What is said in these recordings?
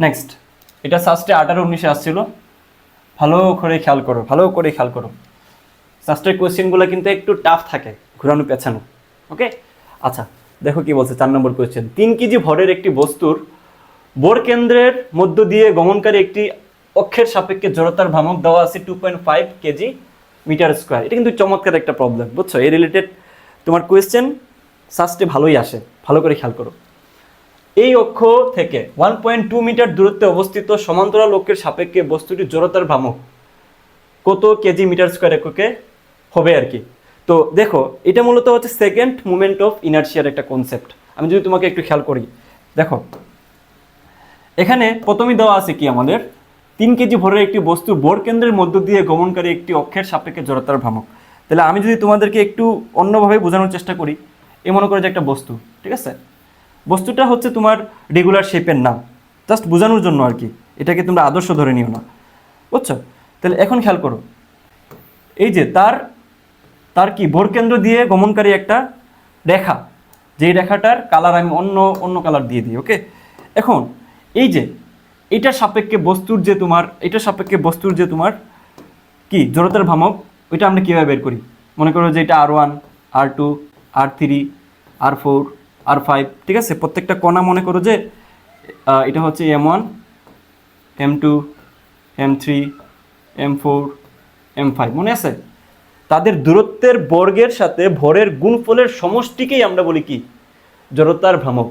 Next এটা সাস্টে আঠারো উনিশে আসছিল। ভালো করে খেয়াল করো, ভালো করে খেয়াল করো। সাস্টের কোয়েশ্চেনগুলো কিন্তু একটু টাফ থাকে, ঘুরানো পেছানো। ওকে আচ্ছা দেখো কি বলছে, চার নম্বর কোয়েশ্চেন তিন কেজি ভরের একটি বস্তুর বোর কেন্দ্রের মধ্য দিয়ে গমনকারী একটি অক্ষের সাপেক্ষে জড়তার ভ্রামক দেওয়া আছে two point five KG metre square এটা কিন্তু চমৎকার একটা প্রবলেম বুঝছ? এই রিলেটেড তোমার কোয়েশ্চেন সাস্টে ভালোই আসে, ভালো করে খেয়াল করো। এই অক্ষ থেকে ওয়ান পয়েন্ট টু মিটার দূরত্বে অবস্থিত সমান্তরাল অক্ষের সাপেক্ষে বস্তুটির জড়তার ভ্রামক কত কেজি মিটার স্কোয়ার এককে হবে আর কি? তো দেখো, এটা মূলত হচ্ছে সেকেন্ড মুভমেন্ট অফ ইনার্শিয়ার একটা কনসেপ্ট আমি যদি তোমাকে একটু খেয়াল করি। দেখো, এখানে প্রথমেই দেওয়া আছে কি আমাদের? তিন কেজি ভরের একটি বস্তু বোর কেন্দ্রের মধ্য দিয়ে গমনকারী একটি অক্ষের সাপেক্ষে জড়তার ভ্রামক তাহলে আমি যদি তোমাদেরকে একটু অন্যভাবে বোঝানোর চেষ্টা করি, এ মনে করে যে একটা বস্তু, ঠিক আছে? বস্তুটা হচ্ছে তোমার রেগুলার শেপের নাম। জাস্ট বোঝানোর জন্য আর কি। এটাকে তোমরা আদর্শ ধরে নিও না। বুঝছ? তাহলে এখন খেয়াল করো। এই যে তার তার কি ভোরকেন্দ্র দিয়ে গমনকারী একটা রেখা। যেই রেখাটার কালার আমি অন্য অন্য কালার দিয়ে দিই ওকে এখন, এই যে এটার সাপেক্ষে বস্তুর যে তোমার এটার সাপেক্ষে বস্তুর যে তোমার কি, জড়তার ভ্রামক, ওইটা আমরা কীভাবে বের করি? মনে করো যে এটা আর ওয়ান আর টু আর থ্রি আর ফোর আর ফাইভ ঠিক আছে? প্রত্যেকটা কণা মনে করো যে এটা হচ্ছে M one M two M three M four M five মনে আছে? তাদের দূরত্বের বর্গের সাথে ভরের গুণফলের সমষ্টিকেই আমরা বলি কি? জড়তার ভ্রামক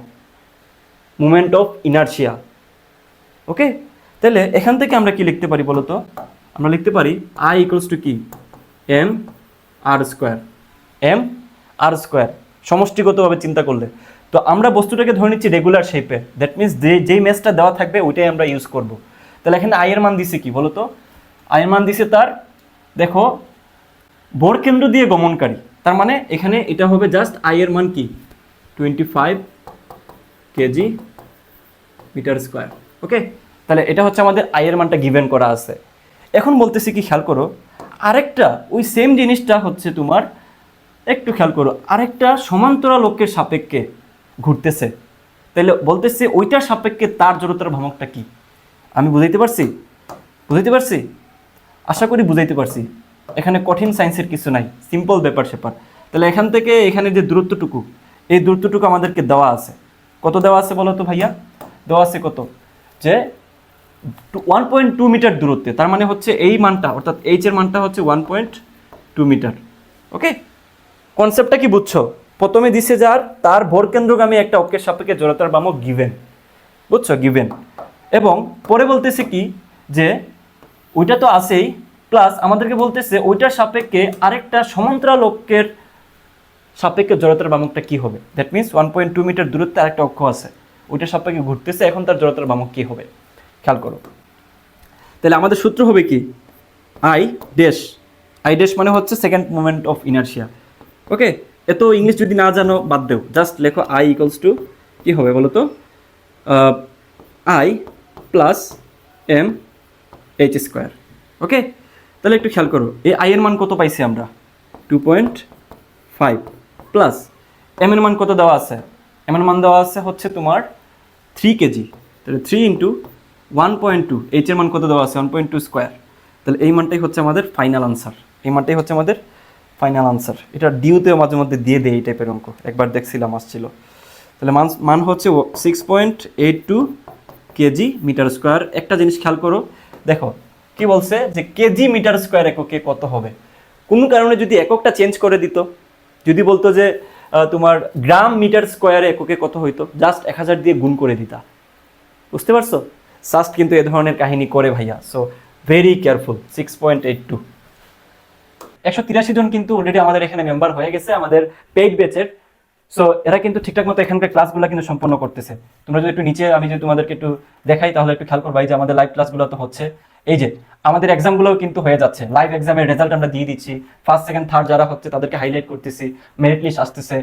মুমেন্ট অফ ইনার্শিয়া ওকে তাহলে এখান থেকে আমরা কি লিখতে পারি বলতো? আমরা লিখতে পারি আই ইকুয়ালস টু কি? M R square M R square সমষ্টিগতভাবে চিন্তা করলে। তো আমরা বস্তুটাকে ধরে নিচ্ছি রেগুলার শেপে দ্যাট মিনস যে, যেই ম্যাচটা দেওয়া থাকবে, ওইটাই আমরা ইউজ করব। তাহলে এখানে আয়ের মান দিছে কি বলতো আয়ের মান দিছে তার, দেখো বোর কেন্দ্র দিয়ে গমনকারী। তার মানে এখানে এটা হবে জাস্ট আয়ের মান কি? Twenty five KG metre square okay তাহলে এটা হচ্ছে আমাদের আয়ের মানটা গিভেন করা আছে। এখন বলতেছি কি, খেয়াল করো, আরেকটা, ওই সেম জিনিসটা হচ্ছে তোমার একটু খেয়াল করো, আরেকটা সমান্তরাল অক্ষের সাপেক্ষে ঘুরতেছে। তাহলে বলতেছে ওইটার সাপেক্ষে তার জড়তার ভ্রামকটা কি? আমি বুঝাইতে পারছি? বুঝাইতে পারছি? আশা করি বুঝাইতে পারছি। এখানে কঠিন সায়েন্সের কিছু নাই সিম্পল ব্যাপার স্যাপার। তাহলে এখান থেকে এখানে যে দূরত্বটুকু, এই দূরত্বটুকু আমাদেরকে দেওয়া আছে। কত দেওয়া আছে বলো তো ভাইয়া? দেওয়া আছে কত? যে ওয়ান পয়েন্ট টু মিটার দূরত্বে, তার মানে হচ্ছে এই মানটা, অর্থাৎ এইচ এর মানটা হচ্ছে one point two metre. Okay কনসেপ্টটা কি বুঝছ? প্রথমে দিছে যার তার ভোরকেন্দ্রগামী একটা অক্ষের সাপেক্ষে জড়তার বামক গিভেন বুঝছ? গিভেন এবং পরে বলতেছে কি? যে ওইটা তো আছেই। প্লাস আমাদেরকে বলতেছে ওইটার সাপেক্ষে আরেকটা সমান্তরাল অক্ষের সাপেক্ষে জড়তার বামকটা কি হবে? That means one point two metre দূরত্বে আরেকটা অক্ষ আছে। ওইটার সাপেক্ষে ঘুরতেছে, এখন তার জড়তার বামক কি হবে? খেয়াল করো। তাহলে আমাদের সূত্র হবে কি? আই ড্যাশ আই ড্যাশ মানে হচ্ছে second moment of inertia okay এত ইংলিশ যদি না জানো, বাদ দেও। জাস্ট লেখো আই ইকলস টু কী হবে বলো তো I plus M H square okay তাহলে একটু খেয়াল করো, এই আই এর মান কত পাইছি আমরা? Two point five plus M এর মান কত দেওয়া আছে? এম এর মান দেওয়া আছে হচ্ছে তোমার থ্রি কেজি তাহলে three into one point two H এর মান কত দেওয়া আছে? ওয়ান পয়েন্ট টু স্কোয়ার তাহলে এই মানটাই হচ্ছে আমাদের ফাইনাল আনসার এই মানটাই হচ্ছে আমাদের ফাইনাল আনসার এটা ডিউতেও মাঝে মধ্যে দিয়ে দেয় এই টাইপের অঙ্ক। একবার দেখছিলাম, আসছিল। তাহলে মান মান হচ্ছে six point eight two KG metre square. একটা জিনিস খেয়াল করো, দেখো, কি বলছে যে কেজি মিটার স্কোয়ার এককে কত হবে? কোনো কারণে যদি এককটা চেঞ্জ করে দিত, যদি বলতো যে তোমার গ্রাম মিটার স্কোয়ারে এককে কত হইতো? জাস্ট এক হাজার দিয়ে গুণ করে দিতা। বুঝতে পারছ? সাস্ট কিন্তু এ ধরনের কাহিনী করে ভাইয়া। So very careful six point eight two একশো তিরাশি জন কিন্তু অলরেডি আমাদের এখানে মেম্বার হয়ে গেছে, আমাদের পেইড ব্যাচের সো এরা কিন্তু ঠিকঠাক মতো এখানকার ক্লাসগুলো কিন্তু সম্পন্ন করতেছে। তোমরা যদি একটু নিচে, আমি যদি তোমাদেরকে একটু দেখাই, তাহলে একটু খেয়াল করবা, এই যে আমাদের লাইভ ক্লাসগুলো তো হচ্ছে। এই যে, আমাদের এক্সামগুলোও কিন্তু হয়ে যাচ্ছে। লাইভ এক্সামের রেজাল্ট আমরা দিয়ে দিচ্ছি। ফার্স্ট সেকেন্ড থার্ড যারা হচ্ছে, তাদেরকে হাইলাইট করতেছি মেরিট লিস্ট আসতেছে।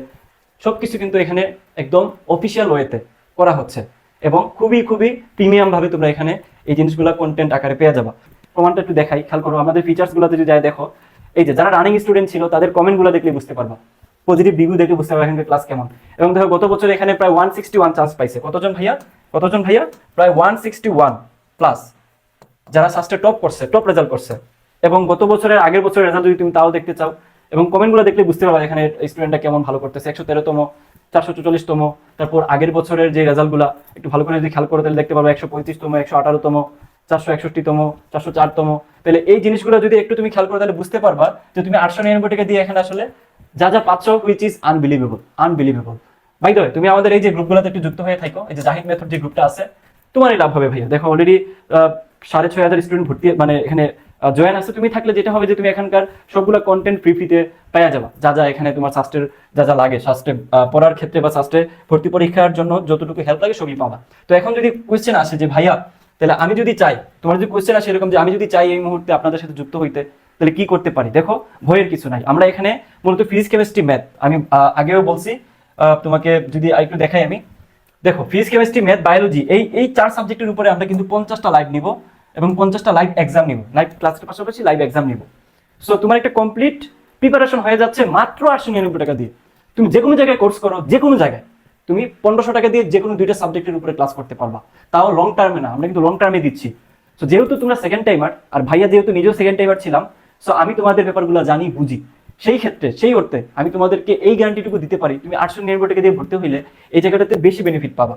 সব কিছু কিন্তু এখানে একদম অফিসিয়াল ওয়েতে করা হচ্ছে। এবং খুবই খুবই প্রিমিয়াম ভাবে তোমরা এখানে এই জিনিসগুলো কন্টেন্ট আকারে পেয়ে যাবা। প্রমাণটা একটু দেখাই, খেয়াল করো, আমাদের ফিচার্সগুলোতে যদি যাই দেখো এই যে যারা রানিং স্টুডেন্ট ছিল, তাদের কমেন্টগুলো দেখলে বুঝতে পারবা। পজিটিভ রিভিউ দেখে বুঝতে পারবে এখানকার ক্লাস কেমন। এবং দেখো, গত বছর এখানে প্রায় ওয়ান সিক্সটি ওয়ান চান্স পাইছে। কতজন ভাইয়া? কতজন ভাইয়া? প্রায় ওয়ান সিক্সটি ওয়ান প্লাস যারা সাস্টে টপ করছে টপ রেজাল্ট করছে। এবং গত বছরের আগের বছরের রেজাল্ট যদি তুমি তাও দেখতে চাও, এবং কমেন্টগুলো দেখলে বুঝতে পারবে এখানে স্টুডেন্টটা কেমন ভালো করতেছে। একশো তেরোতম, চারশো চল্লিশতম তারপর আগের বছরের যে রেজাল্টগুলো একটু ভালো করে যদি খেয়াল করে তাহলে দেখতে পারবে, একশো পঁয়ত্রিশতম, একশো আঠারোতম চারশো একষট্টিতম, চারশো চারতম। তাহলে এই জিনিসগুলো যদি একটু তুমি খেয়াল করো তাহলে বুঝতে পারবা যে তুমি আটশো নিরানব্বই টাকা দিয়ে এখানে আসলে যা যা পাচ্ছ হুইচ ইজ আনবিলিভেবল আনবিলিভেবল ভাই দয় তুমি আমাদের এই যে গ্রুপগুলোতে একটু যুক্ত হয়ে থাকো, এই যে জাহিদ মেথড যে গ্রুপটা আছে, তোমারই লাভ হবে ভাইয়া। দেখো অলরেডি সাড়ে ছয় হাজার স্টুডেন্ট ভর্তি মানে এখানে জয়েন আছে। তুমি থাকলে যেটা হবে যে তুমি এখানকার সবগুলো কন্টেন্ট ফ্রি ফ্রিতে পেয়ে যাবা। যা যা এখানে তোমার স্বাস্থ্যের যা যা লাগে স্বাস্থ্যে পড়ার ক্ষেত্রে বা স্বাস্থ্যে ভর্তি পরীক্ষার জন্য যতটুকু হেল্প লাগে সবই পাবা। তো এখন যদি কোয়েশ্চেন আসে যে ভাইয়া তাহলে আমি যদি চাই, তোমার যদি কোয়েশ্চেন আসে এরকম যে আমি যদি চাই এই মুহূর্তে আপনাদের সাথে যুক্ত হইতে, তাহলে কি করতে পারি? দেখো, ভয়ের কিছু নাই। আমরা এখানে মূলত ফিজিক্স কেমিস্ট্রি ম্যাথ আমি আগেও বলছি তোমাকে যদি একটু দেখাই আমি। দেখো ফিজিক্স কেমিস্ট্রি ম্যাথ বায়োলজি এই এই চার সাবজেক্টের উপরে আমরা কিন্তু পঞ্চাশটা লাইভ নিব এবং পঞ্চাশটা লাইভ এক্সাম নিব। লাইভ ক্লাসের পাশাপাশি লাইভ এক্সাম নিব। সো তোমার একটা কমপ্লিট প্রিপারেশন হয়ে যাচ্ছে মাত্র আটশো নিরানব্বই টাকা দিয়ে। তুমি যে কোনো জায়গায় কোর্স করো যে কোনো জায়গায়। তুমি পনেরোশো টাকা দিয়ে যে কোনো দুইটা সাবজেক্টের উপরে ক্লাস করতে পারবা। তাও লং টার্মে না, আমরা কিন্তু লং টার্মে দিচ্ছি। সো যেহেতু তোমরা সেকেন্ড টাইমার আর ভাইয়া যেহেতু নিজেও সেকেন্ড টাইমার ছিলাম সো আমি তোমাদের ব্যাপারগুলো জানি, বুঝি। সেই ক্ষেত্রে, সেই অর্থে আমি তোমাদেরকে এই গ্যারান্টিটুকু দিতে পারি, তুমি আটশো নিরানব্বই টাকা দিয়ে ভর্তি হইলে এই জায়গাটাতে বেশি বেনিফিট পাবা।